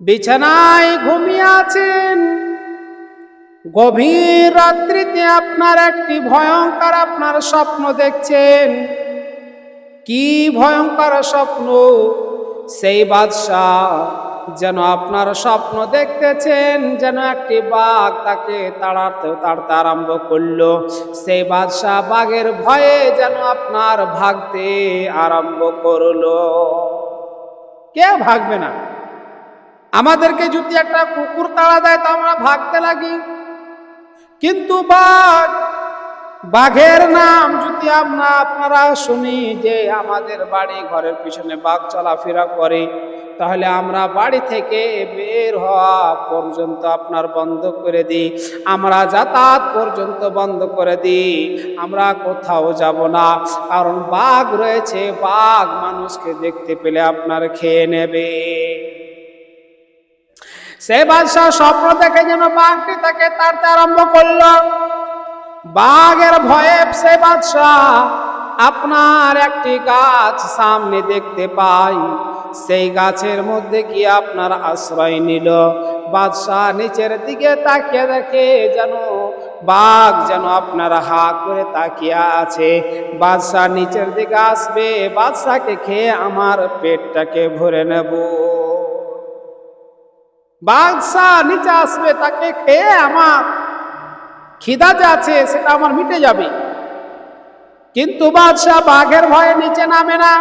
বিছানায় ঘুমিয়ে আছেন। গভীর রাত্রিতে আপনার একটি ভয়ঙ্কর আপনার স্বপ্ন দেখছেন। কি ভয়ঙ্কর স্বপ্ন? সেই বাদশাহ যেন আপনার স্বপ্ন দেখতেছেন, যেন একটি বাঘ তাকে তাড়াতে তাড়তে আরম্ভ করল। সেই বাদশাহ বাঘের ভয়ে যেন আপনার ভাগতে আরম্ভ করল। কে ভাগবে না? আমাদেরকে যদি একটা কুকুর তাড়া দেয়, তা আমরা ভাগতে লাগি। কিন্তু বাঘ, বাঘের নাম যদি আমরা আপনারা শুনি যে আমাদের বাড়ি ঘরের পিছনে বাঘ চলাফেরা করে তাহলে আমরা বাড়ি থেকে বের হওয়া পর্যন্ত আপনার বন্ধ করে দিই। আমরা যাতায়াত পর্যন্ত বন্ধ করে দিই। আমরা কোথাও যাব না। কারণ বাঘ রয়েছে, বাঘ মানুষকে দেখতে পেলে আপনার খেয়ে নেবে। সে বাদশাহ স্বপ্ন দেখে যেন বাঘটি তাকে তাড়তে আরম্ভ করল। বাঘের ভয়ে সে বাদশাহ আপনার একটি গাছ সামনে দেখতে পাই সেই গাছের মধ্যে কি আপনার আশ্রয় নিল। বাদশাহ নিচের দিকে তাকিয়ে দেখে যেন বাঘ যেন আপনার হা করে তাকিয়ে আছে। বাদশাহ নিচের দিকে আসবে বাদশাকে খেয়ে আমার পেটটাকে ভরে নেব। বাদশাহ নিচে আসবে, তাকে খেয়ে আমার খিদা যে আছে সেটা আমার মিটে যাবে। কিন্তু বাদশাহ বাঘের ভয়ে নিচে নামে না।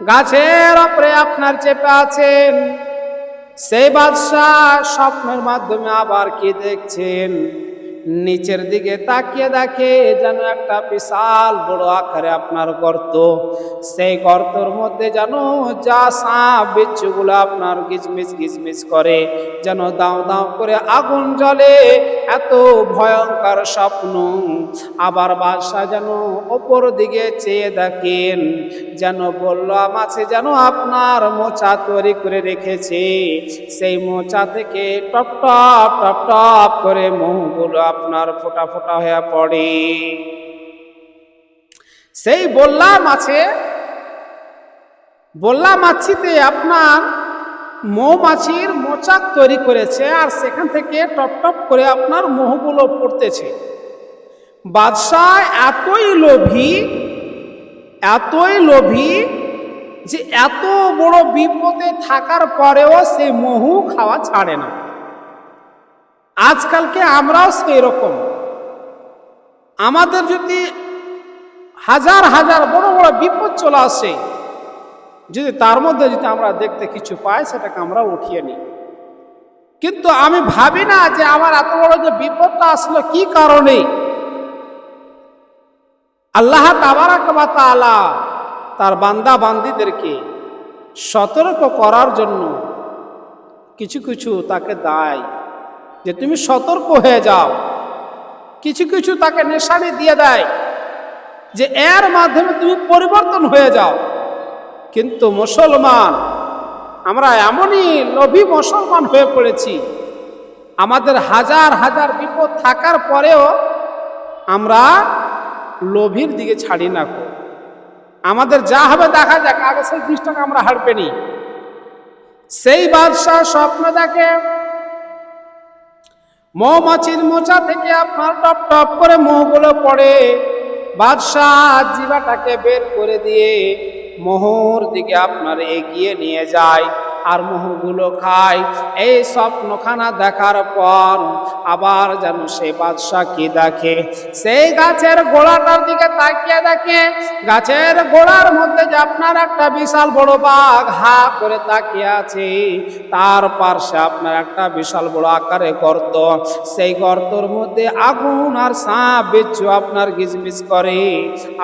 গাছের ওপরে আপনার চেপে আছেন। সেই বাদশাহ স্বপ্নের মাধ্যমে আবার কি দেখছেন? নিচের দিকে তাকিয়ে দেখে যেন একটা বিশাল বড় আকারে আপনার গর্ত। সেই গর্তর মধ্যে যেন যা সাপ, বিচ্ছুগুলো আপনার গিজমিজ গিজমিজ করে, যেন দাও দাও করে আগুন জ্বলে। এত ভয়ঙ্কর স্বপ্ন। আবার বাদশাহ যেন ওপর দিকে চেয়ে দেখেন, যেন বলল মাছে যেন আপনার মোচা তৈরি করে রেখেছে। সেই মোচা থেকে টপ টপ টপ টপ করে মোহগুলো আপনার ফোটা ফোটা হয়ে পড়ে। সেই বললাম আছে, বললাম মাছিতে আপনার মৌমাছির মোচাক তৈরি করেছে আর সেখান থেকে টপ টপ করে আপনার মোহগুলো পড়তেছে। বাদশাহ এতই লোভী এতই লোভী যে এত বড় বিপদে থাকার পরেও সে মহু খাওয়া ছাড়ে না। আজকালকে আমরাও সেই রকম আমাদের যদি হাজার হাজার বড় বড় বিপদ চলে আসে, যদি তার মধ্যে যদি আমরা দেখতে কিছু পাই, সেটাকে আমরা উঠিয়ে নিই। কিন্তু আমি ভাবি না যে আমার এত বড় যে বিপদটা আসলো কি কারণে? আল্লাহ তাবারাকালা তার বান্দা বান্দিদেরকে সতর্ক করার জন্য কিছু কিছু তাকে দেয় যে তুমি সতর্ক হয়ে যাও। কিছু কিছু তাকে নেশানি দিয়ে দেয় যে এর মাধ্যমে তুমি পরিবর্তন হয়ে যাও। কিন্তু মুসলমান, আমরা এমনই লোভী মুসলমান হয়ে পড়েছি। আমাদের হাজার হাজার বিপদ থাকার পরেও আমরা লোভীর দিকে ছাড়ি না আমাদের যা হবে দেখা যাক, আগে সেই জিনিসটাকে আমরা হারপে নি। সেই বাদশাহ স্বপ্ন দেখে মৌমাছির মোচা থেকে আপনার টপ টপ করে মৌগুলো পড়ে। বাদশাহ জিবাটাকে বের করে দিয়ে মোহর দিকে আপনার এগিয়ে নিয়ে যায়। আর মোহগুলো খায়। এই স্বপ্নখানা দেখার পর আবার যেন সে বাদশাহ কি দেখে। সেই গাছের গোড়াটার দিকে তাকিয়ে দেখে। গাছের গোড়ার মধ্যে যে আপনার একটা বিশাল বড় বাঘ হা করে তাকিয়ে আছে, তার পার্শ্বে আপনার একটা বিশাল বড় আকারে গর্ত। সেই গর্তর মধ্যে আগুন আর সাপ বিচ্ছু আপনার গিজমিজ করে।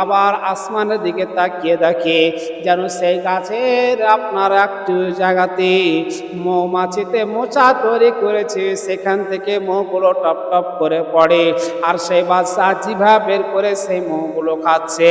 আবার আসমানের দিকে তাকিয়ে দেখে যেন সেই গাছের আপনার একটু জায়গাতে মৌমাছিতে মোচা তৈরি করেছে, সেখান থেকে মৌগুলো টপ টপ করে পড়ে। আর সেই বাচ্চা জিভা বের করে সেই মৌগুলো খাচ্ছে।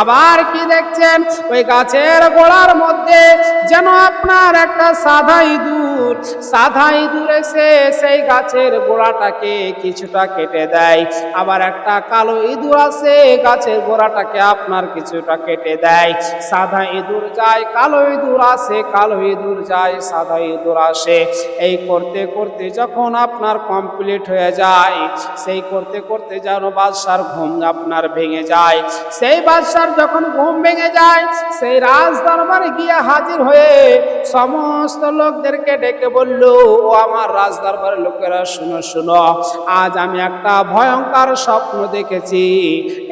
আবার কি দেখছেন? ওই গাছের গোড়ার মধ্যে যেন আপনার একটা সাদা ইঁদুর। সাদা ইঁদুর এসে সেই গাছের গোড়াটাকে কিছুটা কেটে দেয়। আবার একটা কালো ইঁদুর আসে, গাছের গোড়াটাকে আপনার কিছুটা কেটে দেয়। সাদা ইঁদুর যায়, কালো ইঁদুর আসে, কালো ইঁদুর যায়। সাদা ইঁদুর আসে। এই করতে করতে যখন আপনার কমপ্লিট হয়ে যায়, সেই করতে করতে যেন বাদশার ঘুম আপনার ভেঙে যায়। সেই বাদশার যখন ঘুম ভেঙে যায়, সেই রাজ দরবারে গিয়ে হাজির হয়ে সমস্ত লোকদেরকে ডেকে বলল, ও আমার রাজ দরবারের লোকেরা, শুনো শুনো, আজ আমি একটা ভয়ঙ্কর স্বপ্ন দেখেছি।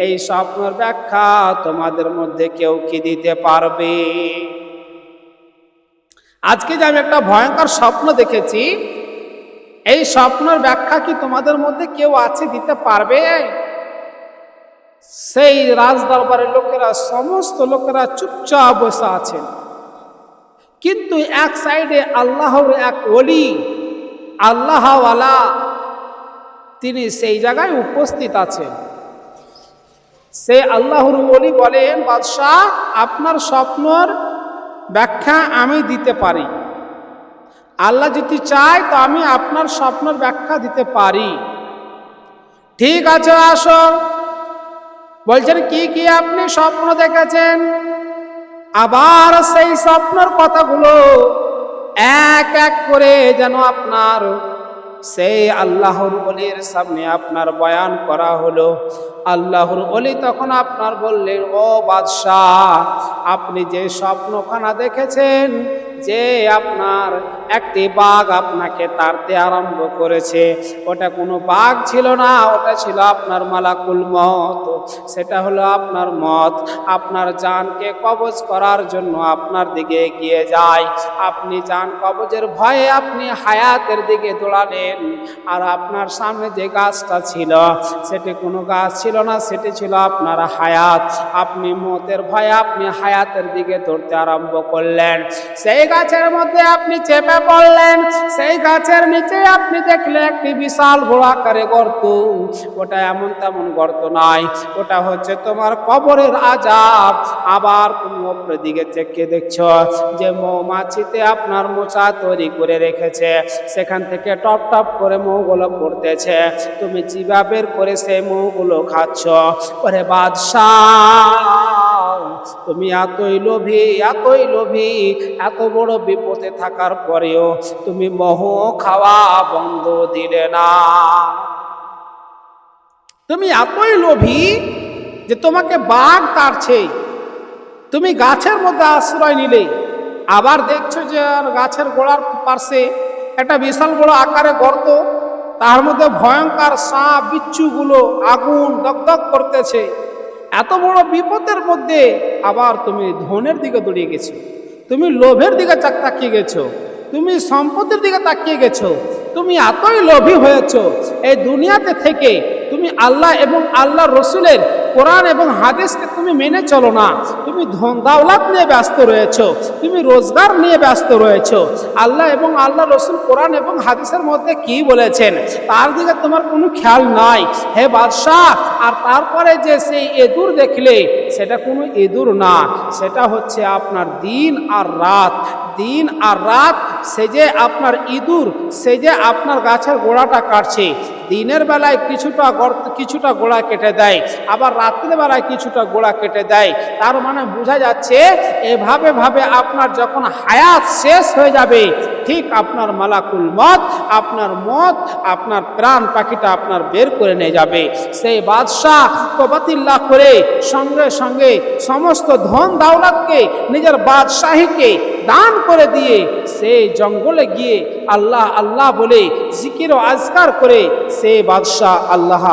এই স্বপ্নের ব্যাখ্যা তোমাদের মধ্যে কেউ কি দিতে পারবে? আজকে যে আমি একটা ভয়ঙ্কর স্বপ্ন দেখেছি, এই স্বপ্নের ব্যাখ্যা কি তোমাদের মধ্যে কেউ আছে দিতে পারবে? সেই রাজ দরবারের লোকেরা, সমস্ত লোকেরা চুপচাপ বসে আছেন। কিন্তু এক সাইডে আল্লাহর এক অলি আল্লাহওয়ালা, তিনি সেই জায়গায় উপস্থিত আছেন। সে আল্লাহর অলি বলেন, বাদশাহ, আপনার স্বপ্নর ব্যাখ্যা আমি দিতে পারি। আল্লাহ যদি চায়, তো আমি আপনার স্বপ্নের ব্যাখ্যা দিতে পারি। ঠিক আছে, আসো। বলছেন, কি কি আপনি স্বপ্ন দেখেছেন? আবার সেই স্বপ্নের কথাগুলো এক এক করে যেন আপনার সেই আল্লাহর অলির সামনে আপনার বয়ান করা হলো। আল্লাহর অলি তখন আপনার বললেন, ও বাদশাহ, আপনি যে স্বপ্নখানা দেখেছেন, যে আপনার একটি বাঘ আপনাকে তাড়তে আরম্ভ করেছে, ওটা কোনো বাঘ ছিল না, ওটা ছিল আপনার মালাকুল মত সেটা হলো আপনার মত, আপনার জানকে কবজ করার জন্য আপনার দিকে এগিয়ে যায়, আপনি জান কবজের ভয়ে আপনি হায়াতের দিকে দৌড়ালেন, আর আপনার সামনে যে গাছটা ছিল, সেটি কোনো গাছ ছিল না সেটি ছিল আপনার হায়াত। আপনি মতের ভয়ে আপনি হায়াতের দিকে ধরতে আরম্ভ করলেন। সেই গাছের মধ্যে আপনি চেপে পড়লেন। সেই গাছের নিচে আপনি দেখলেন একটি বিশাল বড় আকারে গর্ত। ওটা এমন তেমন গর্ত নাই ওটা হচ্ছে তোমার কবরের আজাব। আবার তুমি ওপরের দিকে চেকে দেখছ যে মৌমাছিতে আপনার মোচা তৈরি করে রেখেছে। সেখান থেকে টপ টপ করে মৌগুলো পড়তেছে। তুমি চিবা বের করে সেই মৌগুলো খাচ্ছ ওরে বাদশাহ, তুমি এতই লোভী এতই লোভী, এত বড় বিপদে থাকার পরেও তুমি মহ খাওয়া বন্ধ দিলে না। তুমি এতই লোভী যে তোমাকে বাঘ তাড়ছে। তুমি গাছের মধ্যে আশ্রয় নিলে। আবার দেখছ যে গাছের গোড়ার পাশে একটা বিশাল বড় আকারে গর্ত। তার মধ্যে ভয়ঙ্কর সাপ বিচ্ছুগুলো আগুন দগদগ করতেছে। এত বড় বিপদের মধ্যে আবার তুমি ধনের দিকে দৌড়িয়ে গেছো। তুমি লোভের দিকে চাক তাকিয়ে গেছো। তুমি সম্পত্তির দিকে তাকিয়ে গেছো। তুমি এতই লোভী হয়েছ। এই দুনিয়াতে থেকে তুমি আল্লাহ এবং আল্লাহ রসুলের কোরআন এবং হাদিসকে তুমি মেনে চলো না। তুমি ধন দাওলাত নিয়ে ব্যস্ত রয়েছো। তুমি রোজগার নিয়ে ব্যস্ত রয়েছো। আল্লাহ এবং আল্লাহ রসুল কোরআন এবং হাদিসের মধ্যে কি বলেছেন? তার দিকে তোমার কোনো খেয়াল নাই। হে বাদশাহ, আর তারপরে যে সেই এদুর দেখলে, সেটা কোনো ইঁদুর না। সেটা হচ্ছে আপনার দিন আর রাত। দিন আর রাত, সে যে আপনার ইঁদুর, সে যে আপনার গাছের গোড়াটা কাটছে। দিনের বেলায় কিছুটা কিছুটা গোড়া কেটে দেয়, আবার রাত্রের বেলায় কিছুটা গোড়া কেটে দেয়। তার মানে বোঝা যাচ্ছে, এভাবে ভাবে আপনার যখন হায়াত শেষ হয়ে যাবে ঠিক আপনার মালাকুল মত, আপনার মত, আপনার প্রাণ পাখিটা আপনার বের করে নিয়ে যাবে। সেই বাদশাহ কবাতিল্লাহ করে সঙ্গে সঙ্গে সমস্ত ধন দাওলাতকে, নিজের বাদশাহীকে দান করে দিয়ে সেই জঙ্গলে গিয়ে আল্লাহ আল্লাহ বলে জিকির ও আজকার করে সে বাদশাহ আল্লাহ